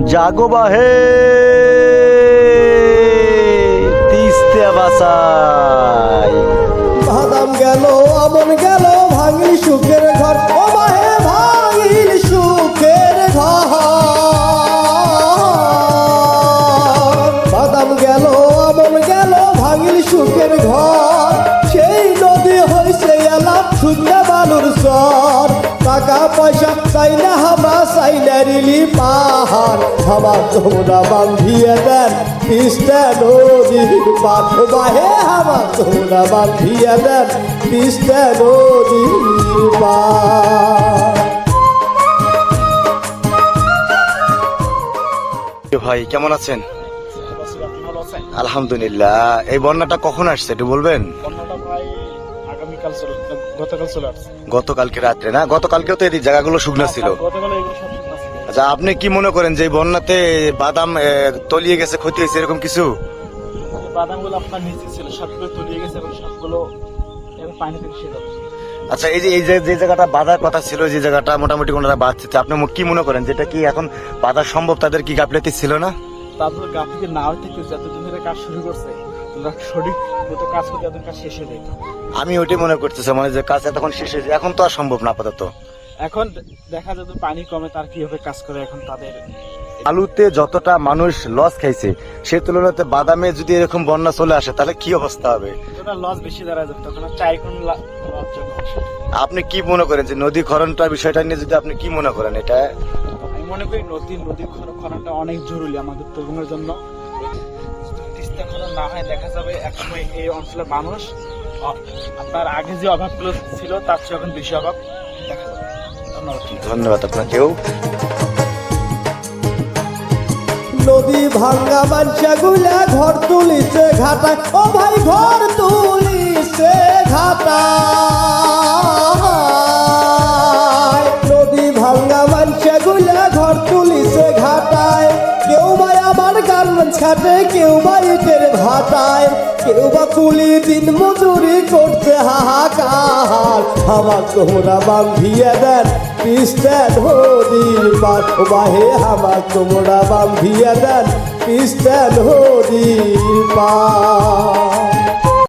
জাগো বাহে তিস্তে বাসাই বাদাম গেল, আমন গেল, ভাঙিল সুখের ঘর। ও মাহে ভাঙিল সুখের ঘর। বাদাম গেল, আমন গেল, ভাঙিল সুখের ঘর। শুকনা বালুর সর টাকা পয়সা চাই না হামা চাই না রিলি পাহাড়। হামা তোমরা বান্ধিয়ে দেন তিস্তা নদীর পাঠ বাহে হামা তোমরা বান্ধিয়ে দেন তিস্তা নদীর পাঠ ভাই কেমন আছেন? আলহামদুলিল্লাহ। এই বন্যাটা কখন আসছে একটু বলবেন? বন্যাটা প্রায় আগামীকাল চলে গতকাল চলে আসছে। গতকালকে রাত্রে না? গতকালকেও তো এই জায়গাগুলো শুকনো ছিল। গতকাল এগুলো সব ঠিক আছে আচ্ছা আপনি কি মনে করেন যে বন্যাতে বাদাম তলিয়ে গেছে ক্ষতি হয়েছে এরকম কিছু? বাদামগুলো আপনার নিচে ছিল সবগুলো তলিয়ে গেছে এবং সবগুলো এবার পানি যাচ্ছে। আচ্ছা এই যে এই যে যে জায়গাটা বাঁধার কথা ছিল যে জায়গাটা মোটামুটি ওনারা বাঁধছে আপনি কি মনে করেন যেটা কি এখন বাঁধা সম্ভব? তাদের কি গাফলেতি ছিল না? তারপর গাফিকে না হইতে যতদিন ধরে কাজ শুরু করছে সঠিক মতো কাজ করতে এতদিন কাজ শেষ হয়ে যেত আমি ওইটাই মনে করতেছি মানে যে কাজ এতক্ষণ শেষ হয়েছে এখন তো আর সম্ভব না আপাতত। এখন দেখা যেত পানি কমে তার কীভাবে কাজ করে এখন তাদের? আলুতে যতটা মানুষ লস খাইছে সে তুলনাতে বাদামে যদি এরকম বন্যা চলে আসে তাহলে কি অবস্থা হবে? লস বেশি দাঁড়ায় যাবে তখন চাই কোন আপনি কি মনে করেন যে নদী খরণটার বিষয়টা নিয়ে যদি আপনি কি মনে করেন এটা? আমি মনে করি নদী নদী খননটা অনেক জরুরি আমাদের তরুণের জন্য। তিস্তা খনন না হয় দেখা যাবে একসময় এই অঞ্চলের মানুষ আপনার আগে যে অভাবগুলো ছিল তার চেয়ে এখন বেশি অভাব দেখা যাবে। ধন্যবাদ। ধন্যবাদ আপনাকেও। নদী ভাঙ্গা বাঞ্চা গুলা ঘর তুলিছে ঘাটা ও ভাই ঘর তুলিছে গার্মেন্টস খাটে কেউ বা ইটের ভাটায়। কেউ বা কুলি দিন মজুরি করতে হাহাকার। আমার তোমরা বান্ধিয়ে দেন পিস্তেন পিস্তে পার ও বাহে, আমার তোমরা বান্ধিয়ে দেন পিস্তেন নদীর পাঠ